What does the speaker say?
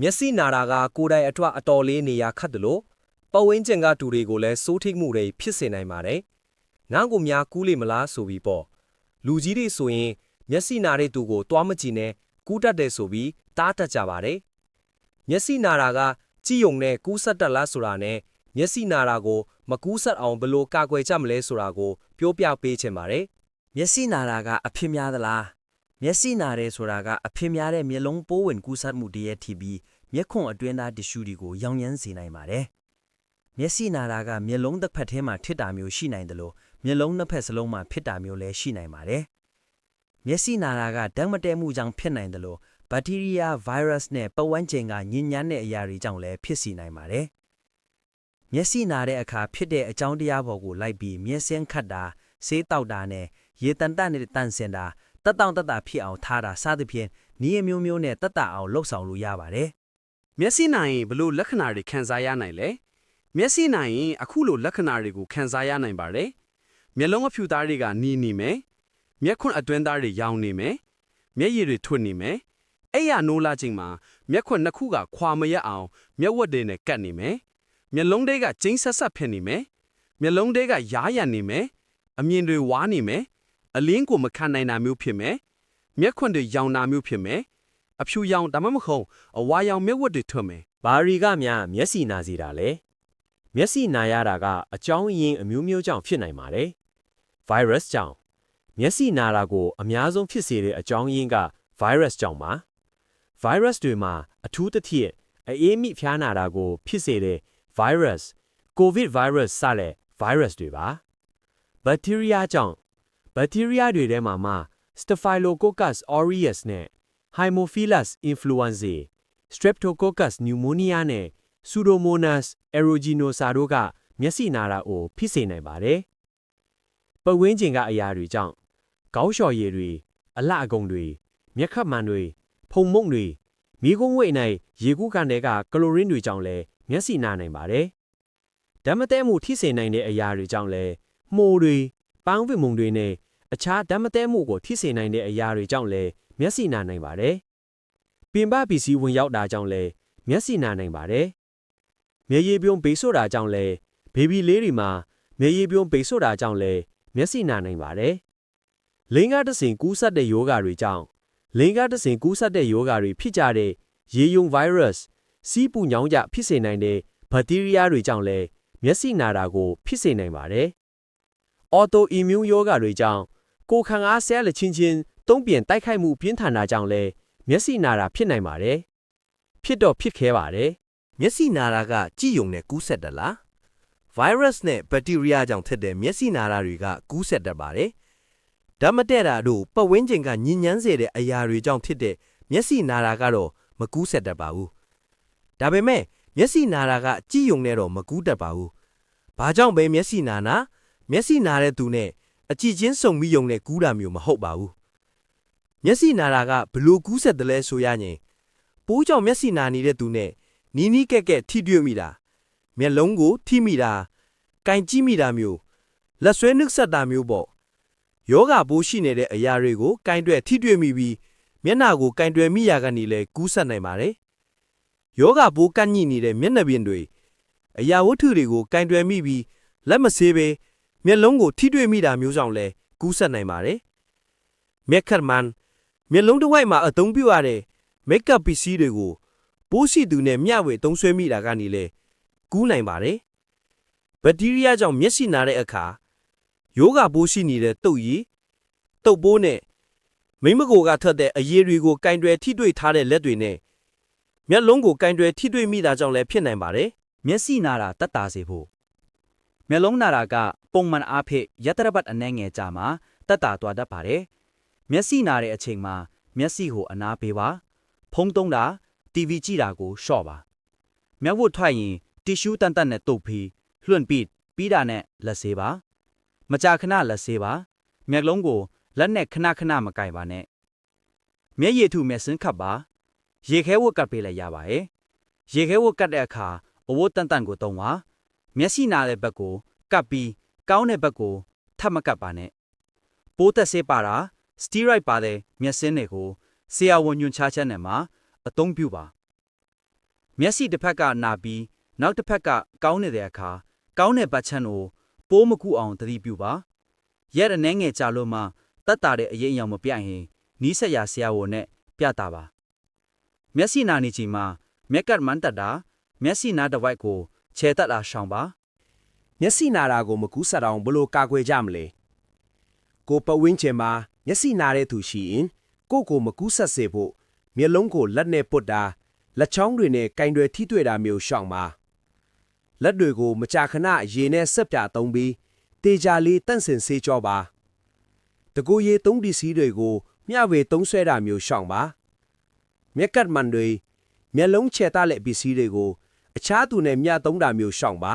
မျက်စိနာတာကကိုယ်တိုင်အထွတ်အတော်လေးနေရာခတ်တယ်လို့ပတ်ဝန်းကျင်ကတူတွေကိုလည်းစိုးထိတ်မှုတွေဖြစ်စေနိုင်ပါတယ်။ငါ့ကိုများကူးလိမ့်မလားဆိုပြီးပေါ့လူကြီးတွေဆိုရင်မျက်စိနာတဲ့သူကိုတွားမကြည့်နဲ့ကူးတတ်တယ်ဆိုပြီးတားတတ်ကြပါတယ်။မျက်စိနာတာကကြည်ယုံနဲ့ကူးဆက်တတ်လားဆိုတာနဲ့မျက်စိနာတာကိုမကူးဆက်အောင်ဘယ်လိုကာကွယ်ကြမလဲဆိုတာကိုပြောပြပေးချင်ပါတယ်မျက်စိနာတာကအဖြစ်များသလား မျက်စိနာတယ်ဆိုတာကအဖြစ်များတဲ့မျက်လုံးပိုးဝင်ကူးစက်မှုတည်းရဲ့ထီပြီးမျက်ခွန်အတွင်းသားတ िश ူတွေကိုရောင်ရမ်းစေနိုင်ပါတယ်မျက်စိနာတာကမျက်လုံးတစ်ဖက်ထဲမှာဖြစ်တာမျိုးရှိနိုင်တယ်လို့မျက်လုံးနှစ်ဖက်စလုံးမှာဖြစ်တာမျိုးလည်းရှိနိုင်ပါတယ်မျက်စိနာတာကဓာတ်မတည့်မှုကြောင့်ဖြစ်နိုင်တယ်လို့ဘက်တီးရီးယားဗိုင်းရပ်စ်နဲ့ပတ်ဝန်းကျင်ကညဉ့်ညမ်းတဲ့အရာတွေကြောင့်လည်းဖြစ်စီနိုင်ပါတယ်မျက်စိနာတဲ့အခါဖြစ်တဲ့အကြောင်းတရားပေါ်ကိုလိုက်ပြီးမျက်စင်းခတ်တာဆေးတောက်တာနဲ့ရေတန်တနဲ့တန့်စင်တာ တက်တောင့်တက်တာဖြစ်အောင်ထားတာစသဖြင့်နည်းအမျိုးမျိုးနဲ့တက်တာအောင်လှုပ်ဆောင်လို့ရပါတယ်မျက်စိနိုင်ရင်ဘလို့လက္ခဏာတွေခံစားရနိုင်လဲမျက်စိနိုင်ရင်အခုလိုလက္ခဏာတွေကိုခံစားရနိုင်ပါတယ်မျက်လုံးအဖြူသားတွေကနီးနေမယ်မျက်ခွန်းအတွင်းသားတွေရောင်နေမယ်မျက်ရည်တွေထွက်နေမယ်အဲ့ရနိုးလာချိန်မှာမျက်ခွန်းနှစ်ခုကခွာမရအောင်မျက်ဝတ်တွေနဲ့ကတ်နေမယ်မျက်လုံးတွေကကျင်းဆက်ဆက်ဖြစ်နေမယ်မျက်လုံးတွေကရားရံနေမယ်အမြင်တွေဝါနေမယ် အလင်းကိုမခံနိုင်တာမျိုးဖြစ်မယ်မျက်ခွန်းတွေရောင်တာမျိုးဖြစ်မယ်အဖြူရောင်ဒါမှမဟုတ်အဝါရောင်မျက်ဝတ်တွေထွက်မယ်။ဘာရီကများမျက်စိနာစီတာလဲ။မျက်စိနာရတာကအကြောင်းရင်းအမျိုးမျိုးကြောင့်ဖြစ်နိုင်ပါတယ်။ virus ကြောင့်မျက်စိနာတာကိုအများဆုံးဖြစ်စေတဲ့အကြောင်းရင်းက virus ကြောင့်ပါ။ virus တွေမှာအထူးသဖြင့်အေးမိဖျားနာတာကို ဖြစ်စေတဲ့ virus covid virus စတဲ့ virus တွေပါ။ bacteria ကြောင့် bacteria တွေထဲမှာမှ staphylococcus aureus နဲ့ haemophilus influenzae streptococcus pneumonia နဲ့ pseudomonas aeruginosa တို့ကမျက်စိနာတာကိုဖြစ်စေနိုင်ပါတယ်။ပတ်ဝန်းကျင်ကအရာတွေကြောင့်ခေါင်းလျှော်ရည်တွေအလှအကုံတွေမျက်ခတ်မှန်တွေဖုံမုံတွေမိကုံးဝိတ်နိုင်ရေကူးကန်တွေကကလိုရင်းတွေကြောင့်လည်းမျက်စိနာနိုင်ပါတယ်။ဓာတ်မတဲမှုထိစေနိုင်တဲ့အရာတွေကြောင့်လည်းမှုတွေပန်းဝိမုံတွေနဲ့ အခြားဓာတ်မတဲမှုကိုထိစေနိုင်တဲ့အရာတွေကြောင့်လည်းမျက်စိနာနိုင်ပါတယ်။ပင်ပပစ္စည်းဝင်ရောက်တာကြောင့်လည်းမျက်စိနာနိုင်ပါတယ်။မျက်ရည်ပြုံးပိတ်ဆို့တာကြောင့်လည်းဘေဘီလေးတွေမှာမျက်ရည်ပြုံးပိတ်ဆို့တာကြောင့်လည်းမျက်စိနာနိုင်ပါတယ်။လင်းကားတဆင်ကူးစက်တဲ့ယောဂါတွေကြောင့်လင်းကားတဆင်ကူးစက်တဲ့ယောဂါတွေဖြစ်ကြတဲ့ရေယုံဗိုင်းရပ်စ်စီးပူညောင်းကြဖြစ်စေနိုင်တဲ့ဘက်တီးရီးယားတွေကြောင့်လည်းမျက်စိနာတာကို ဖြစ်စေနိုင်ပါတယ်။ autoimmune ယောဂါတွေကြောင့် ကိုယ်ခံအားဆဲလချင်းချင်းတုံးပြန်တိုက်ခိုက်မှုပြင်းထန်တာကြောင့်လည်းမျက်စိနာတာဖြစ်နိုင်ပါတယ်။ဖြစ်တော့ဖြစ်ခဲပါတယ်မျက်စိနာတာကကြည်ယုံနဲ့ကူးဆက်တယ်လား virus နဲ့ bacteria ကြောင့်ဖြစ်တဲ့မျက်စိနာတာတွေကကူးဆက်တတ်ပါတယ်ဓာတ်မတည့်တာတို့ပတ်ဝန်းကျင်ကညဉ့်ညမ်းစေတဲ့အရာတွေကြောင့်ဖြစ်တဲ့မျက်စိနာတာကတော့မကူးဆက်တတ်ပါဘူးဒါပေမဲ့မျက်စိနာတာကကြည်ယုံနဲ့တော့မကူးတတ်ပါဘူးဘာကြောင့်ပဲမျက်စိနာနာမျက်စိနာတဲ့သူနဲ့ အကြည့်ချင်းစုံပြီးယုံနဲ့ကူးတာမျိုးမဟုတ်ပါဘူးမျက်စိနာတာကဘလို့ကူးဆက်တယ်လဲဆိုရရင်ပိုးကြောင့်မျက်စိနာနေတဲ့သူနဲ့နီးနီးကက်ကက်ထိတွေ့မိတာမျက်လုံးကိုထိမိတာကင်ကြည့်မိတာမျိုးလက်ဆွဲနှုတ်ဆက်တာမျိုးပေါ့ယောဂပိုးရှိနေတဲ့အရာတွေကိုကင်တွယ်ထိတွေ့မိပြီးမျက်နှာကိုကင်တွယ်မိရာကနေလဲကူးဆက်နိုင်ပါတယ်ယောဂပိုးကန့်ညိနေတဲ့မျက်နှာပြင်တွေအရာဝတ္ထုတွေကိုကင်တွယ်မိပြီးလက်မဆေးပဲ မျက်လုံးကိုထိတွေ့မိတာမျိုးကြောင့်လဲကူးဆက်နိုင်ပါတယ်မျက်ခတ်မန်မျက်လုံးတစ်ဝိုက်မှာအသုံးပြုရတဲ့မိတ်ကပ်ပစ္စည်းတွေကိုပိုးရှိသူနဲ့မျှဝေသုံးဆွဲမိတာကနေလေကူးနိုင်ပါတယ်။ဘက်တီးရီးယားကြောင့်မျက်စိနာတဲ့အခါယောဂပိုးရှိနေတဲ့တုပ်ရည်တုပ်ပိုးနဲ့မိမကိုကထွက်တဲ့အရည်တွေကိုကင်တွယ်ထိတွေ့ထားတဲ့လက်တွေနဲ့မျက်လုံးကိုကင်တွယ်ထိတွေ့မိတာကြောင့်လည်းဖြစ်နိုင်ပါတယ်မျက်စိနာတာတက်တာစေဖို့ မျက်လုံးနာတာကပုံမှန်အားဖြင့်ရက်တရပတ်အနှဲငယ်ကြာမှာတက်တာသွားတတ်ပါတယ်မျက်စိနာတဲ့အချိန်မှာမျက်စိကိုအနားပေးပါဖုံးသုံးတာ TV ကြည့်တာကိုရှော့ပါမျက်ဝတ်ထွက်ရင်တီရှူးတန်တန်နဲ့တုပ်ပြီးလွှင့်ပြီးပြီးတာနဲ့လက်ဆေးပါမကြာခဏလက်ဆေးပါမျက်လုံးကိုလက်နဲ့ခဏခဏမကင်ပါနဲ့မျက်ရည်ထုမျက်စင်းခတ်ပါရေခဲဝတ်ကတ်ပေးလိုက်ရပါရဲ့ရေခဲဝတ်ကတ်တဲ့အခါအဝတ်တန်တန်ကိုတုံးပါ မျက်စိနာတဲ့ဘက်ကိုကပ်ပြီးကောင်းတဲ့ဘက်ကိုထပ်မကပ်ပါနဲ့ပိုးသက်ဆေးပါတာစတီရိုက်ပါတဲ့မျက်စင်းတွေကိုဆရာဝန်ညွှန်ချချက်နဲ့မှာအသုံးပြုပါမျက်စိတစ်ဖက်ကနာပြီးနောက်တစ်ဖက်ကကောင်းနေတဲ့အခါကောင်းတဲ့ဘတ်ချမ်းကိုပိုးမကူအောင်သတိပြုပါရက်အနှဲငယ်ကြာလို့မှတတ်တာတဲ့အရေးအယောင်မပြရင်နီးစက်ရဆရာဝန်နဲ့ပြတာပါမျက်စိနာနေချိန်မှာမျက်ကတ်မန်တတာမျက်စိနာတစ်ဝိုက်ကို ခြေတက်တာရှောင်ပါမျက်စိနာတာကိုမကူးဆက်အောင်ဘယ်လို့ကာကွယ်ကြမလဲကိုပတ်ဝင်းကျင်မှာမျက်စိနာတဲ့သူရှိရင်ကိုယ့်ကိုမကူးဆက်စေဖို့မျက်လုံးကိုလက်နဲ့ပုတ်တာလက်ချောင်းတွေနဲ့ကင်တွေထိတွေ့တာမျိုးရှောင်ပါလက်တွေကိုမကြာခဏရေနဲ့ဆက်ပြသုံးပြီးတေချာလေးတန့်စင်ဆေးကြောပါတကူရေသုံးဒီစီတွေကိုမျှဝေသုံးဆွဲတာမျိုးရှောင်ပါမျက်ကတ်မန်တွေမျက်လုံးချေတလက်ပစ္စည်းတွေကို အခြားသူနဲ့မျှသုံးတာမျိုးရှောင်ပါ